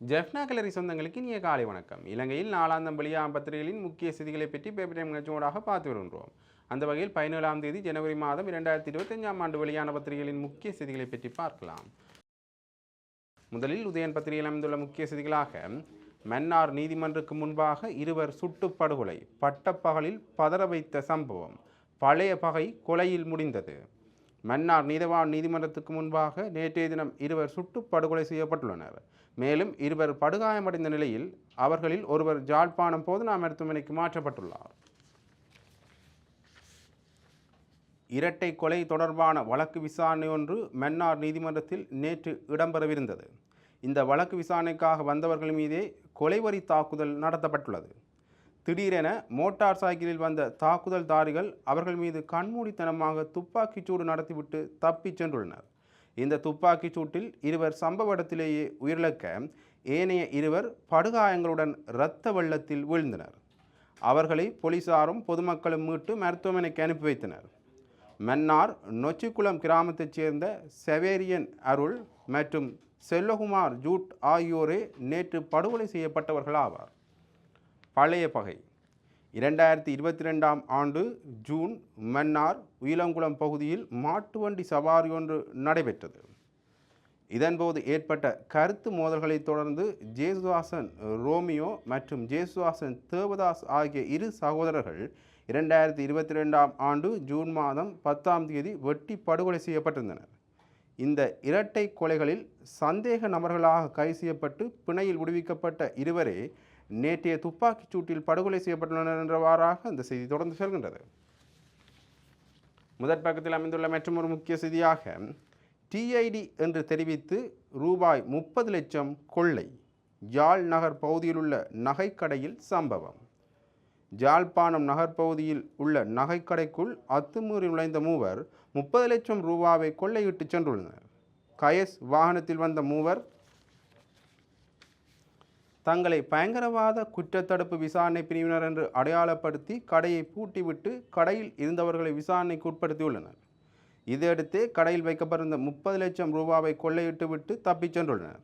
ஜெஃப்னா கலரி சொந்தங்களுக்கு இனிய காலை வணக்கம். இலங்கையில் நாலாந்தம் வெளியாம் பத்திரிகைகளின் முக்கிய செய்திகளை பற்றி பேப்பர் டைம் நிகழ்ச்சியோடாக பார்த்து வருகின்றோம். அந்த வகையில் பதினேழாம் தேதி ஜனவரி மாதம் இரண்டாயிரத்தி இருபத்தஞ்சாம் ஆண்டு வெளியான பத்திரிகைகளின் முக்கிய செய்திகளை பற்றி பார்க்கலாம். முதலில் உதயன் பத்திரிகையில் அமைந்துள்ள முக்கிய செய்திகளாக மன்னார் நீதிமன்றக்கு முன்பாக இருவர் சுட்டுப்படுகொலை பட்டப்பகலில் பதற வைத்த சம்பவம் பழைய பகை கொலையில் முடிந்தது. மன்னார் நீதவான் நீதிமன்றத்துக்கு முன்பாக நேற்றைய தினம் இருவர் சுட்டு படுகொலை செய்யப்பட்டுள்ளனர். மேலும் இருவர் படுகாயமடைந்த நிலையில் அவர்களில் ஒருவர் ஜாழ்ப்பாணம் போதனா மருத்துவமனைக்கு மாற்றப்பட்டுள்ளார். இரட்டை கொலை தொடர்பான வழக்கு விசாரணை ஒன்று மன்னார் நீதிமன்றத்தில் நேற்று இடம்பெறவிருந்தது. இந்த வழக்கு விசாரணைக்காக வந்தவர்கள் மீதே கொலைவரி தாக்குதல் நடத்தப்பட்டுள்ளது. திடீரென மோட்டார் சைக்கிளில் வந்த தாக்குதல்தாரிகள் அவர்கள் மீது கண்மூடித்தனமாக துப்பாக்கிச் சூடு நடத்திவிட்டு தப்பிச் சென்றுள்ளனர். இந்த துப்பாக்கிச் சூட்டில் இருவர் சம்பவ இடத்திலேயே உயிரிழக்க ஏனைய இருவர் படுகாயங்களுடன் இரத்த வெள்ளத்தில் வீழ்ந்தனர். அவர்களை போலீசாரும் பொதுமக்களும் மீட்டு மருத்துவமனைக்கு அனுப்பி வைத்தனர். மன்னார் நொச்சிக்குளம் கிராமத்தைச் சேர்ந்த செவேரியன் அருள் மற்றும் செல்லகுமார் ஜூட் ஆகியோரே நேற்று படுகொலை செய்யப்பட்டவர்கள் ஆவார் பழைய பகை. இரண்டாயிரத்தி இருபத்தி ரெண்டாம் ஆண்டு ஜூன் மன்னார் உயிலங்குளம் பகுதியில் மாட்டு வண்டி சவாரி ஒன்று நடைபெற்றது. இதன்போது ஏற்பட்ட கருத்து மோதல்களைத் தொடர்ந்து ஜேசுதாசன் ரோமியோ மற்றும் ஜேசுதாசன் தேவதாஸ் ஆகிய இரு சகோதரர்கள் இரண்டாயிரத்தி இருபத்தி ரெண்டாம் ஆண்டு ஜூன் மாதம் பத்தாம் தேதி வெட்டி படுகொலை செய்யப்பட்டிருந்தனர். இந்த இரட்டை கொலைகளில் சந்தேக நபர்களாக கைது செய்யப்பட்டு பிணையில் விடுவிக்கப்பட்ட இருவரே நேற்றைய துப்பாக்கிச் சூட்டில் படுகொலை செய்யப்பட்டுள்ளனர் என்றவாறாக அந்த செய்தி தொடர்ந்து செல்கின்றது. முதற் பக்கத்தில் அமைந்துள்ள மற்றொரு முக்கிய செய்தியாக டிஐடி என்று தெரிவித்து ரூபாய் முப்பது லட்சம் கொள்ளை யாழ் நகர் பகுதியில் உள்ள நகைக்கடையில் சம்பவம். ஜாழ்ப்பாணம் நகர்ப்பகுதியில் உள்ள நகைக்கடைக்குள் அத்துமீறி நுழைந்த மூவர் முப்பது லட்சம் ரூபாவை கொள்ளையிட்டு சென்றுள்ளனர். கயஸ் வாகனத்தில் வந்த மூவர் தங்களை பயங்கரவாத குற்றத்தடுப்பு விசாரணை பிரிவினர் என்று அடையாளப்படுத்தி கடையை பூட்டிவிட்டு கடையில் இருந்தவர்களை விசாரணைக்கு உட்படுத்தியுள்ளனர். இதையடுத்து கடையில் வைக்கப்பட்டிருந்த முப்பது லட்சம் ரூபாவை கொள்ளையிட்டு விட்டு தப்பிச் சென்றுள்ளனர்.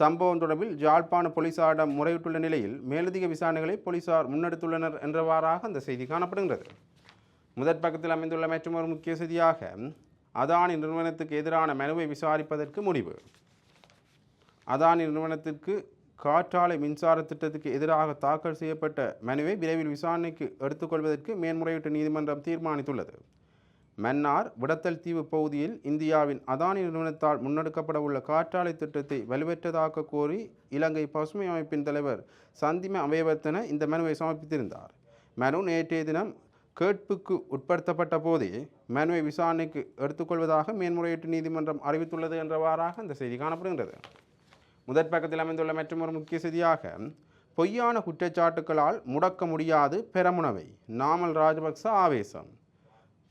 சம்பவம் தொடர்பில் ஜாழ்ப்பாண போலீசாரிடம் முறையிட்டுள்ள நிலையில் மேலதிக விசாரணைகளை போலீசார் முன்னெடுத்துள்ளனர் என்றவாறாக அந்த செய்தி காணப்படுகின்றது. முதற் பக்கத்தில் அமைந்துள்ள மற்றொரு முக்கிய செய்தியாக அதானி நிறுவனத்துக்கு எதிரான மனுவை விசாரிப்பதற்கு முடிவு. அதானி நிறுவனத்திற்கு காற்றாலை மின்சார திட்டத்துக்கு எதிராக தாக்கல் செய்யப்பட்ட மனுவை விரைவில் விசாரணைக்கு எடுத்துக்கொள்வதற்கு மேன்முறையீட்டு நீதிமன்றம் தீர்மானித்துள்ளது. மன்னார் விடத்தல் தீவு பகுதியில் இந்தியாவின் அதானி நிறுவனத்தால் முன்னெடுக்கப்பட உள்ள காற்றாலை திட்டத்தை வலுவற்றதாக்க கோரி இலங்கை பசுமை அமைப்பின் தலைவர் சந்திம அபயவர்த்தன இந்த மனுவை சமர்ப்பித்திருந்தார். மனு நேற்றைய தினம் கேட்புக்கு உட்படுத்தப்பட்ட போதே மனுவை விசாரணைக்கு எடுத்துக்கொள்வதாக மேன்முறையீட்டு நீதிமன்றம் அறிவித்துள்ளது என்றவாறாக அந்த செய்தி காணப்படுகின்றது. முதற் பக்கத்தில் அமைந்துள்ள மற்றொரு முக்கிய செய்தியாக பொய்யான குற்றச்சாட்டுக்களால் முடக்க முடியாது பெரமுனவை நாமல் ராஜபக்ச ஆவேசம்.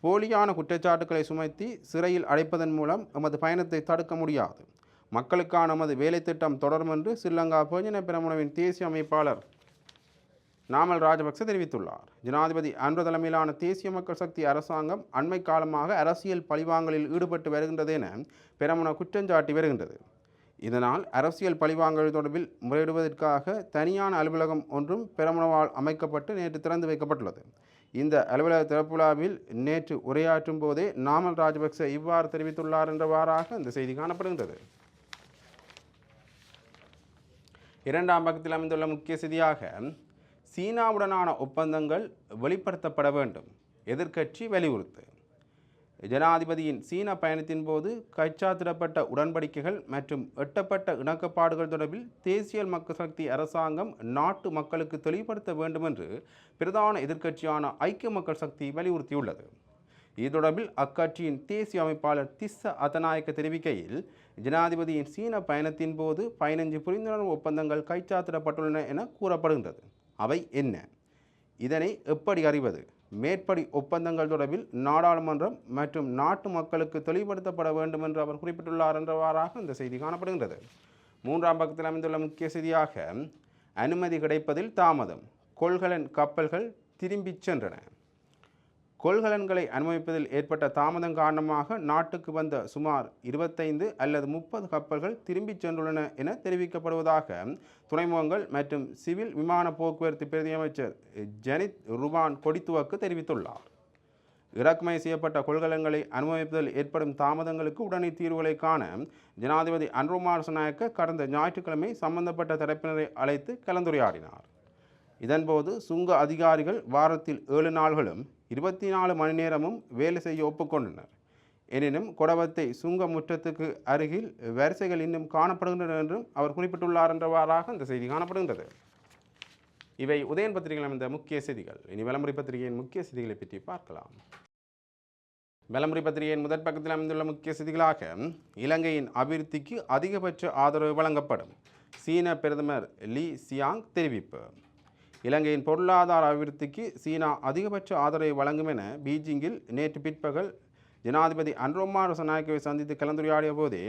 போலியான குற்றச்சாட்டுக்களை சுமத்தி சிறையில் அடைப்பதன் மூலம் எமது பயணத்தை தடுக்க முடியாது. மக்களுக்கான நமது வேலை திட்டம் தொடரும் என்று ஸ்ரீலங்கா போஜன பெரமுனவின் தேசிய அமைப்பாளர் நாமல் ராஜபக்ச தெரிவித்துள்ளார். ஜனாதிபதி அன்று தலைமையிலான தேசிய மக்கள் சக்தி அரசாங்கம் அண்மை காலமாக அரசியல் பழிவாங்கலில் ஈடுபட்டு வருகின்றது என பெரமுன குற்றஞ்சாட்டி வருகின்றது. இதனால் அரசியல் பழிவாங்கல் தொடர்பில் முறையிடுவதற்காக தனியான அலுவலகம் ஒன்றும் பெரமுனவால் அமைக்கப்பட்டு நேற்று திறந்து வைக்கப்பட்டுள்ளது. இந்த அலுவலக திறப்பு விழாவில் நேற்று உரையாற்றும் போதே நாமல் ராஜபக்ச இவ்வாறு தெரிவித்துள்ளார் என்றவாறாக இந்த செய்தி காணப்படுகின்றது. இரண்டாம் பக்கத்தில் அமைந்துள்ள முக்கிய செய்தியாக சீனாவுடனான ஒப்பந்தங்கள் வெளிப்படுத்தப்பட வேண்டும். எதிர்க்கட்சி வலியுறுத்து. ஜனாதிபதியின் சீன பயணத்தின் போது கைச்சாத்திடப்பட்ட உடன்படிக்கைகள் மற்றும் எட்டப்பட்ட இணக்கப்பாடுகள் தொடர்பில் தேசிய மக்கள் சக்தி அரசாங்கம் நாட்டு மக்களுக்கு தெளிவுபடுத்த வேண்டும் என்று பிரதான எதிர்க்கட்சியான ஐக்கிய மக்கள் சக்தி வலியுறுத்தியுள்ளது. இது தொடர்பில் அக்கட்சியின் தேசிய அமைப்பாளர் திஸ்ஸ அதநாயக்க தெரிவிக்கையில் ஜனாதிபதியின் சீன பயணத்தின் போது பதினஞ்சு புரிந்துணர்வு ஒப்பந்தங்கள் கைச்சாத்திடப்பட்டுள்ளன என கூறப்படுகின்றது. அவை என்ன? இதனை எப்படி அறிவது? மேற்படி ஒப்பந்தங்கள் தொடர்பில் நாடாளுமன்றம் மற்றும் நாட்டு மக்களுக்கு தெளிவுபடுத்தப்பட வேண்டும் என்று அவர் குறிப்பிட்டுள்ளார் என்றவாறாக இந்த செய்தி காணப்படுகின்றது. மூன்றாம் பக்கத்தில் அமைந்துள்ள முக்கிய செய்தியாக அனுமதி கிடைப்பதில் தாமதம் கொள்கலன் கப்பல்கள் திரும்பிச் சென்றன. கொள்கலன்களை அனுமதிப்பதில் ஏற்பட்ட தாமதம் காரணமாக நாட்டுக்கு வந்த சுமார் இருபத்தைந்து அல்லது முப்பது கப்பல்கள் திரும்பிச் சென்றுள்ளன என தெரிவிக்கப்படுவதாக துறைமுகங்கள் மற்றும் சிவில் விமான போக்குவரத்து பிரதி அமைச்சர் ஜனித் ருபான் கொடித்துவக்கு தெரிவித்துள்ளார். இறக்குமதி செய்யப்பட்ட கொள்கலன்களை அனுமதிப்பதில் ஏற்படும் தாமதங்களுக்கு உடனே தீர்வுகளை காண ஜனாதிபதி அன்ருமார் நாயக்க கடந்த ஞாயிற்றுக்கிழமை சம்பந்தப்பட்ட தரப்பினரை அழைத்து கலந்துரையாடினார். இதன்போது சுங்க அதிகாரிகள் வாரத்தில் ஏழு நாள்களும் இருபத்தி நாலு மணி நேரமும் வேலை செய்ய ஒப்புக்கொண்டனர். எனினும் கொடவத்தை சுங்க முற்றத்துக்கு அருகில் வரிசைகள் இன்னும் காணப்படுகின்றன என்றும் அவர் குறிப்பிட்டுள்ளார் என்றவாறாக இந்த செய்தி காணப்படுகின்றது. இவை உதயன் பத்திரிகையில் அமைந்த முக்கிய செய்திகள். இனி விளம்பரி பத்திரிகையின் முக்கிய செய்திகளை பற்றி பார்க்கலாம். விளம்பரி பத்திரிகையின் முதற் பக்கத்தில் அமைந்துள்ள முக்கிய செய்திகளாக இலங்கையின் அபிவிருத்திக்கு அதிகபட்ச ஆதரவு வழங்கப்படும். சீன பிரதமர் லீ சியாங் தெரிவிப்பு. இலங்கையின் பொருளாதார அபிவிருத்திக்கு சீனா அதிகபட்ச ஆதரவை வழங்கும் என பீஜிங்கில் நேற்று பிற்பகல் ஜனாதிபதி அன்ரோமா ரசநாயக்கவை சந்தித்து கலந்துரையாடிய போதே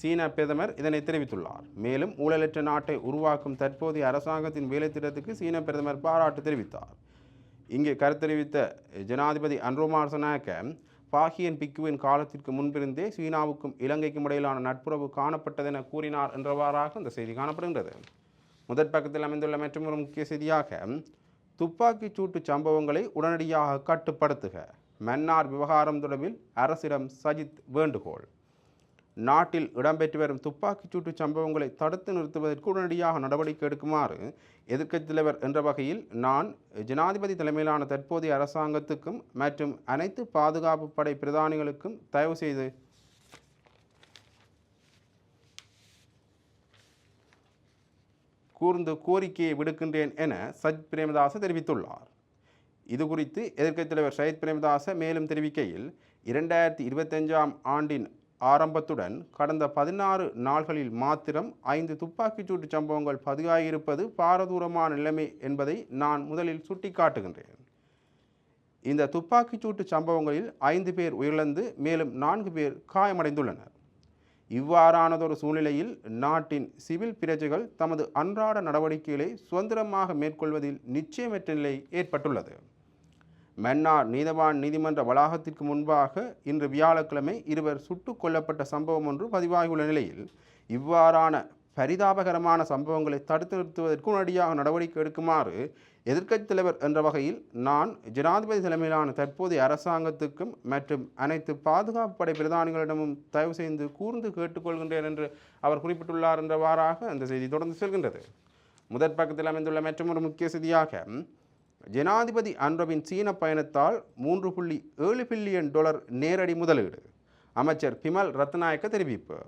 சீன பிரதமர் இதனை தெரிவித்துள்ளார். மேலும் ஊழலற்ற நாட்டை உருவாக்கும் தற்போதைய அரசாங்கத்தின் வேலை திட்டத்துக்கு சீன பிரதமர் பாராட்டு தெரிவித்தார். இங்கே கருத்தெரிவித்த ஜனாதிபதி அன்ரோமார் ரசநாயக்க பாகியன் பிக்குவின் காலத்திற்கு முன்பிருந்தே சீனாவுக்கும் இலங்கைக்கும் இடையிலான நட்புறவு காணப்பட்டதென கூறினார் என்றவாறாக இந்த செய்தி காணப்படுகின்றது. முதற் பக்கத்தில் அமைந்துள்ள மற்றொரு முக்கிய செய்தியாக துப்பாக்கிச் சூட்டு சம்பவங்களை உடனடியாக கட்டுப்படுத்துக. மன்னார் விவகாரம் தொடர்பில் அரசிடம் சஜித் வேண்டுகோள். நாட்டில் இடம்பெற்று வரும் துப்பாக்கிச்சூட்டு சம்பவங்களை தடுத்து நிறுத்துவதற்கு உடனடியாக நடவடிக்கை எடுக்குமாறு எதிர்க்கட்சித் தலைவர் என்ற வகையில் நான் ஜனாதிபதி தலைமையிலான தற்போதைய அரசாங்கத்துக்கும் மற்றும் அனைத்து பாதுகாப்பு படை பிரதானிகளுக்கும் தயவு செய்து கூர்ந்து கோரிக்கையை விடுக்கின்றேன் என சஜ் பிரேமதாச தெரிவித்துள்ளார். இது குறித்து எதிர்க்கட்சித் தலைவர் சயித் பிரேமதாச மேலும் தெரிவிக்கையில் இரண்டாயிரத்தி இருபத்தஞ்சாம் ஆண்டின் ஆரம்பத்துடன் கடந்த பதினாறு நாள்களில் மாத்திரம் ஐந்து துப்பாக்கிச்சூட்டு சம்பவங்கள் பதிவாகியிருப்பது பாரதூரமான நிலைமை என்பதை நான் முதலில் சுட்டிக்காட்டுகின்றேன். இந்த துப்பாக்கிச்சூட்டு சம்பவங்களில் ஐந்து பேர் உயிரிழந்து மேலும் நான்கு பேர் காயமடைந்துள்ளனர். இவ்வாறானதொரு சூழ்நிலையில் நாட்டின் சிவில் பிரஜைகள் தமது அன்றாட நடவடிக்கைகளை சுதந்திரமாக மேற்கொள்வதில் நிச்சயமற்ற நிலை ஏற்பட்டுள்ளது. மன்னார் நீதவான் நீதிமன்ற வளாகத்திற்கு முன்பாக இன்று வியாழக்கிழமை இருவர் சுட்டுக் கொல்லப்பட்ட சம்பவம் ஒன்று பதிவாகியுள்ள நிலையில் இவ்வாறான பரிதாபகரமான சம்பவங்களை தடுத்து நிறுத்துவதற்கு உடனடியாக நடவடிக்கை எடுக்குமாறு எதிர்க்கட்சித் தலைவர் என்ற வகையில் நான் ஜனாதிபதி தலைமையிலான தற்போதைய அரசாங்கத்துக்கும் மற்றும் அனைத்து பாதுகாப்பு படை பிரதானிகளிடமும் தயவு செய்து கூர்ந்து கேட்டுக்கொள்கின்றேன் என்று அவர் குறிப்பிட்டுள்ளார் என்றவாறாக அந்த செய்தி தொடர்ந்து செல்கின்றது. முதற் பக்கத்தில் அமைந்துள்ள மற்றொரு முக்கிய செய்தியாக ஜனாதிபதி அன்ரவின் சீன பயணத்தால் மூன்று புள்ளி ஏழு பில்லியன் டாலர் நேரடி முதலீடு. அமைச்சர் பிமல் ரத்நாயக்க தெரிவிப்பு.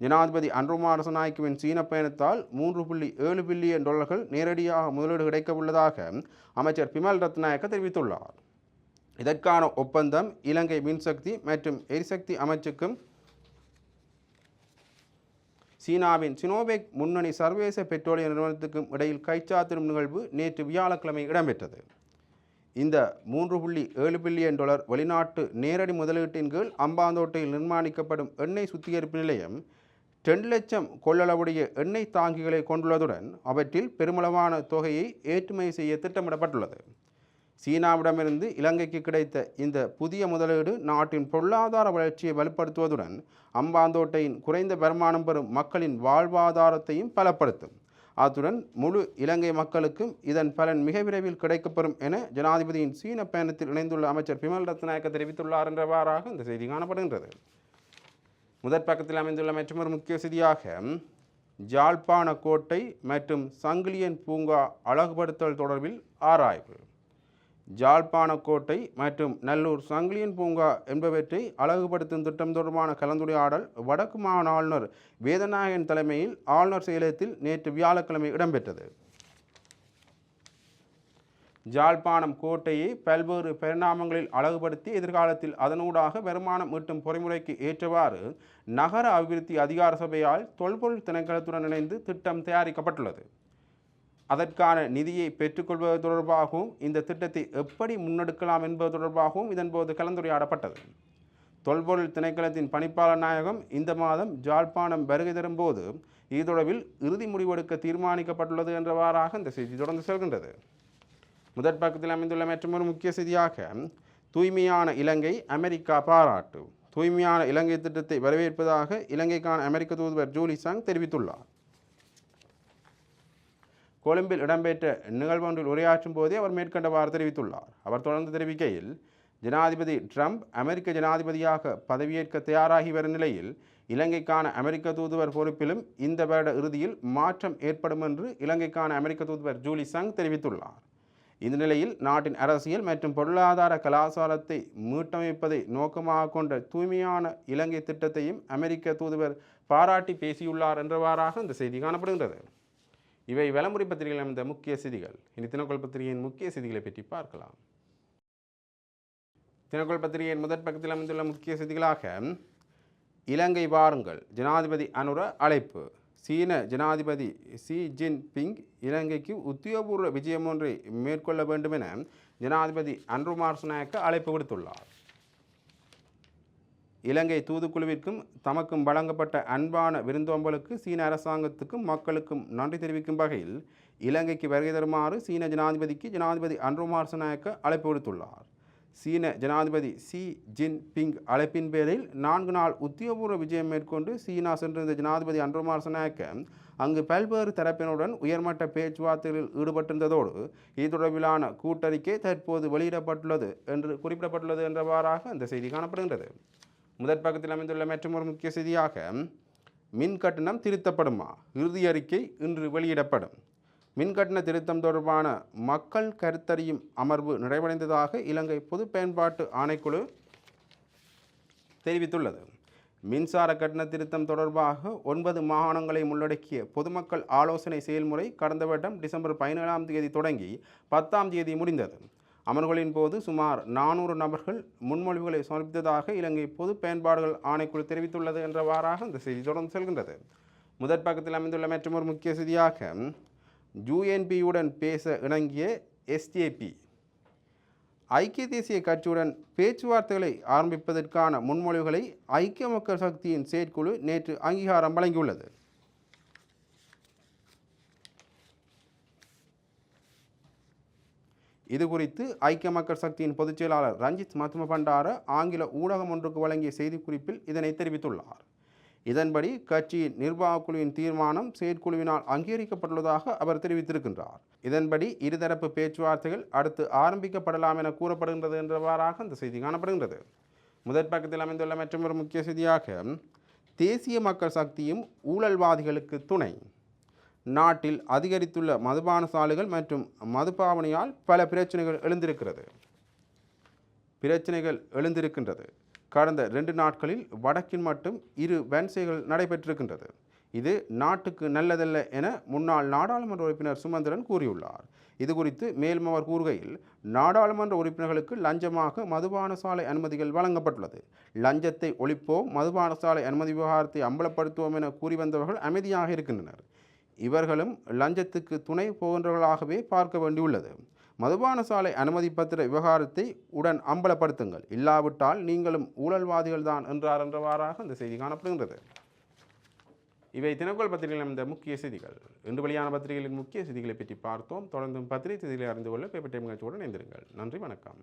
ஜனாதிபதி அன்ருமாரசநாயக்குவின் சீன பயணத்தால் மூன்று புள்ளி ஏழு பில்லியன் டாலர்கள் நேரடியாக முதலீடு கிடைக்க உள்ளதாக அமைச்சர் பிமல் ரத்நாயக்க தெரிவித்துள்ளார். இதற்கான ஒப்பந்தம் இலங்கை மின்சக்தி மற்றும் எரிசக்தி அமைச்சுக்கும் சீனாவின் சினோபெக் முன்னணி சர்வதேச பெட்ரோலிய நிறுவனத்துக்கும் இடையில் கைச்சாத்திடும் நிகழ்வு நேற்று வியாழக்கிழமை இடம்பெற்றது. இந்த மூன்று புள்ளி ஏழு பில்லியன் டாலர் வெளிநாட்டு நேரடி முதலீட்டின் கீழ் அம்பாந்தோட்டையில் நிர்மாணிக்கப்படும் எண்ணெய் சுத்திகரிப்பு நிலையம் ரெண்டு லட்சம் கொள்ளளவுடைய எண்ணெய் தாங்கிகளை கொண்டுள்ளதுடன் அவற்றில் பெருமளவான தொகையை ஏற்றுமதி செய்ய திட்டமிடப்பட்டுள்ளது. சீனாவிடமிருந்து இலங்கைக்கு கிடைத்த இந்த புதிய முதலீடு நாட்டின் பொருளாதார வளர்ச்சியை வலுப்படுத்துவதுடன் அம்பாந்தோட்டையின் குறைந்த வருமானம் பெறும் மக்களின் வாழ்வாதாரத்தையும் பலப்படுத்தும். அத்துடன் முழு இலங்கை மக்களுக்கும் இதன் பலன் மிக விரைவில் கிடைக்கப்பெறும் என ஜனாதிபதியின் சீன பயணத்தில் இணைந்துள்ள அமைச்சர் பிமல் ரத்நாயக்க தெரிவித்துள்ளார் என்றவாறாக இந்த செய்தி காணப்படுகின்றது. முதற் பக்கத்தில் அமைந்துள்ள மற்றொரு முக்கிய செய்தியாக ஜாழ்ப்பாண கோட்டை மற்றும் சங்கிலியன் பூங்கா அழகுபடுத்தல் தொடர்பில் ஆராய்வு. ஜாழ்ப்பாணக்கோட்டை மற்றும் நல்லூர் சங்கிலியன் பூங்கா என்பவற்றை அழகுபடுத்தும் திட்டம் தொடர்பான கலந்துரையாடல் வடக்கு மாகாண ஆளுநர் வேதநாயகன் தலைமையில் ஆளுநர் செயலகத்தில் நேற்று வியாழக்கிழமை இடம்பெற்றது. ஜாழ்ப்பாணம் கோட்டையை பல்வேறு பரிணாமங்களில் அழகுபடுத்தி எதிர்காலத்தில் அதனூடாக வருமானம் ஈட்டும் பொறிமுறைக்கு ஏற்றவாறு நகர அபிவிருத்தி அதிகார சபையால் தொல்பொருள் திணைக்களத்துடன் இணைந்து திட்டம் தயாரிக்கப்பட்டுள்ளது. அதற்கான நிதியை பெற்றுக்கொள்வது தொடர்பாகவும் இந்த திட்டத்தை எப்படி முன்னெடுக்கலாம் என்பது தொடர்பாகவும் இதன்போது கலந்துரையாடப்பட்டது. தொல்பொருள் திணைக்களத்தின் பணிப்பாளர் நாயகம் இந்த மாதம் ஜாழ்ப்பாணம் வருகை தரும்போது இது தொடர்பில் இறுதி முடிவெடுக்க தீர்மானிக்கப்பட்டுள்ளது என்றவாறாக இந்த செய்தி தொடர்ந்து செல்கின்றது. முதற் பக்கத்தில் அமைந்துள்ள மற்றொரு முக்கிய செய்தியாக தூய்மையான இலங்கை அமெரிக்கா பாராட்டு. தூய்மையான இலங்கை திட்டத்தை வரவேற்பதாக இலங்கைக்கான அமெரிக்க தூதுவர் ஜூலி சாங் தெரிவித்துள்ளார். கொழும்பில் இடம்பெற்ற நிகழ்வொன்றில் உரையாற்றும் போதே அவர் மேற்கண்டவாறு தெரிவித்துள்ளார். அவர் தொடர்ந்து தெரிவிக்கையில் ஜனாதிபதி ட்ரம்ப் அமெரிக்க ஜனாதிபதியாக பதவியேற்க தயாராகி வரும் நிலையில் இலங்கைக்கான அமெரிக்க தூதுவர் பொறுப்பிலும் இந்த வருட இறுதியில் மாற்றம் ஏற்படும் என்று இலங்கைக்கான அமெரிக்க தூதுவர் ஜூலி சங் தெரிவித்துள்ளார். இந்த நிலையில் நாட்டின் அரசியல் மற்றும் பொருளாதார கலாச்சாரத்தை மீட்டமைப்பதை நோக்கமாக கொண்ட தூய்மையான இலங்கை திட்டத்தையும் அமெரிக்க தூதுவர் பாராட்டி பேசியுள்ளார் என்றவாறாக இந்த செய்தி காணப்படுகின்றது. இவை வலமுறை பத்திரிகையில் அமைந்த முக்கிய செய்திகள். இனி தினக்கோள் பத்திரிகையின் முக்கிய செய்திகளை பற்றி பார்க்கலாம். தினக்கோள் பத்திரிகையின் முதற் பக்கத்தில் அமைந்துள்ள முக்கிய செய்திகளாக இலங்கை வாருங்கள் ஜனாதிபதி அனுர அழைப்பு. சீன ஜனாதிபதி ஷி ஜின்பிங் இலங்கைக்கு உத்தியோகபூர்வ விஜயம் ஒன்றை மேற்கொள்ள வேண்டும் என ஜனாதிபதி அன்ருமார் நாயக்க அழைப்பு விடுத்துள்ளார். இலங்கை தூதுக்குழுவிற்கும் தமக்கும் வழங்கப்பட்ட அன்பான விருந்தோம்பலுக்கு சீன அரசாங்கத்துக்கும் மக்களுக்கும் நன்றி தெரிவிக்கும் வகையில் இலங்கைக்கு வருகை தருமாறு சீன ஜனாதிபதிக்கு ஜனாதிபதி அன்ருமார் நாயக்க அழைப்பு விடுத்துள்ளார். சீன ஜனாதிபதி சி ஜின் பிங் அழைப்பின் பேரில் நான்கு நாள் உத்தியோகபூர்வ விஜயம் மேற்கொண்டு சீனா சென்றிருந்த ஜனாதிபதி அன்ருமார் நாயக்க அங்கு பல்வேறு தரப்பினருடன் உயர்மட்ட பேச்சுவார்த்தைகளில் ஈடுபட்டிருந்ததோடு இது தொடர்பிலான கூட்டறிக்கை தற்போது வெளியிடப்பட்டுள்ளது என்று குறிப்பிடப்பட்டுள்ளது என்றவாறாக அந்த செய்தி காணப்படுகின்றது. முதற் பக்கத்தில் அமைந்துள்ள மற்றொரு முக்கிய செய்தியாக மின் கட்டணம் திருத்தப்படுமா? இறுதி அறிக்கை இன்று வெளியிடப்படும். மின் கட்டண திருத்தம் தொடர்பான மக்கள் கருத்தறியும் அமர்வு நிறைவடைந்ததாக இலங்கை பொது பயன்பாட்டு ஆணைக்குழு தெரிவித்துள்ளது. மின்சார கட்டண திருத்தம் தொடர்பாக ஒன்பது மாகாணங்களை உள்ளடக்கிய பொதுமக்கள் ஆலோசனை செயல்முறை கடந்த வருடம் டிசம்பர் பதினேழாம் தேதி தொடங்கி பத்தாம் தேதி முடிந்தது. அமர்வுகளின் போது சுமார் நானூறு நபர்கள் முன்மொழிவுகளை சமர்ப்பித்ததாக இலங்கை பொது பயன்பாடுகள் ஆணைக்குழு தெரிவித்துள்ளது என்றவாறாக இந்த செய்தி தொடர்ந்து செல்கின்றது. முதற் பக்கத்தில் அமைந்துள்ள மற்றொரு முக்கிய செய்தியாக ஜூஎன்பியுடன் பேச இணங்கிய எஸ்டிஏபி ஐக்கிய தேசிய கட்சியுடன் பேச்சுவார்த்தைகளை ஆரம்பிப்பதற்கான முன்மொழிவுகளை ஐக்கிய மக்கள் சக்தியின் செயற்குழு நேற்று அங்கீகாரம் வழங்கியுள்ளது. இது குறித்து ஐக்கிய மக்கள் சக்தியின் பொதுச் செயலாளர் ரஞ்சித் மத்தும பண்டார ஆங்கில ஊடகம் ஒன்றுக்கு வழங்கிய செய்திக்குறிப்பில் இதனை தெரிவித்துள்ளார். இதன்படி கட்சியின் நிர்வாகக் குழுவின் தீர்மானம் செயற்குழுவினால் அங்கீகரிக்கப்பட்டுள்ளதாக அவர் தெரிவித்திருக்கின்றார். இதன்படி இருதரப்பு பேச்சுவார்த்தைகள் அடுத்து ஆரம்பிக்கப்படலாம் என கூறப்படுகின்றது என்றவாறாக அந்த செய்தி காணப்படுகின்றது. முதற் பக்கத்தில் அமைந்துள்ள மற்றொரு முக்கிய செய்தியாக தேசிய மக்கள் சக்தியும் ஊழல்வாதிகளுக்கு துணை. நாட்டில் அதிகரித்துள்ள மதுபான சாலைகள் மற்றும் மதுபாவனையால் பல பிரச்சனைகள் எழுந்திருக்கிறது. பிரச்சனைகள் எழுந்திருக்கின்றது. கடந்த ரெண்டு நாட்களில் வடக்கில் மட்டும் இரு வன்சைகள் நடைபெற்றிருக்கின்றது. இது நாட்டுக்கு நல்லதல்ல என முன்னாள் நாடாளுமன்ற உறுப்பினர் சுமந்திரன் கூறியுள்ளார். இது குறித்து மேலும் அவர் கூறுகையில் நாடாளுமன்ற உறுப்பினர்களுக்கு லஞ்சமாக மதுபான சாலை அனுமதிகள் வழங்கப்பட்டுள்ளது. லஞ்சத்தை ஒழிப்போம் மதுபான சாலை அனுமதி விவகாரத்தை அம்பலப்படுத்துவோம் என கூறி வந்தவர்கள் அமைதியாக இருக்கின்றனர். இவர்களும் லஞ்சத்துக்கு துணை போகின்றவர்களாகவே பார்க்க வேண்டியுள்ளது. மதுபான சாலை அனுமதி பத்திர விவகாரத்தை உடன் அம்பலப்படுத்துங்கள். இல்லாவிட்டால் நீங்களும் ஊழல்வாதிகள் தான் என்றார் என்றவாறாக அந்த செய்தி காணப்படுகின்றது. இவை தினக்கோள் பத்திரிகையில் அமைந்த முக்கிய செய்திகள். இன்று வெளியான பத்திரிகைகளின் முக்கிய செய்திகளை பற்றி பார்த்தோம். தொடர்ந்தும் பத்திரிகை செய்திகளை அறிந்து கொள்ள பேப்பர் டைம் நிகழ்ச்சியுடன் இணைந்திருங்கள். நன்றி வணக்கம்.